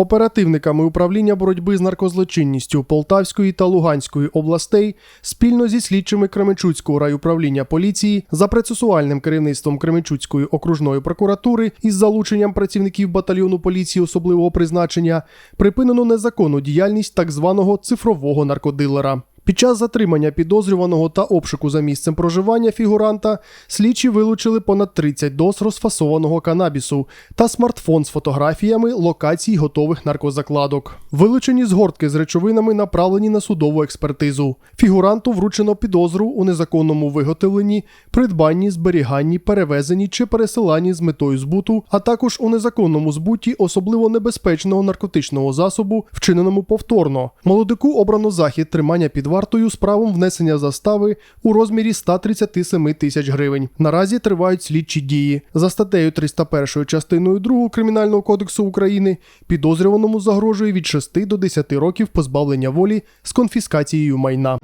Оперативниками управління боротьби з наркозлочинністю Полтавської та Луганської областей спільно зі слідчими Кременчуцького райуправління поліції за процесуальним керівництвом Кременчуцької окружної прокуратури із залученням працівників батальйону поліції особливого призначення припинено незаконну діяльність так званого цифрового наркодилера. Під час затримання підозрюваного та обшуку за місцем проживання фігуранта слідчі вилучили понад 30 доз розфасованого канабісу та смартфон з фотографіями локацій готових наркозакладок. Вилучені згортки з речовинами направлені на судову експертизу. Фігуранту вручено підозру у незаконному виготовленні, придбанні, зберіганні, перевезенні чи пересиланні з метою збуту, а також у незаконному збуті особливо небезпечного наркотичного засобу, вчиненому повторно. Молодику обрано захід тримання під вартою з правом внесення застави у розмірі 137 тисяч гривень. Наразі тривають слідчі дії. За статтею 301 частиною 2 Кримінального кодексу України підозрюваному загрожує від 6 до 10 років позбавлення волі з конфіскацією майна.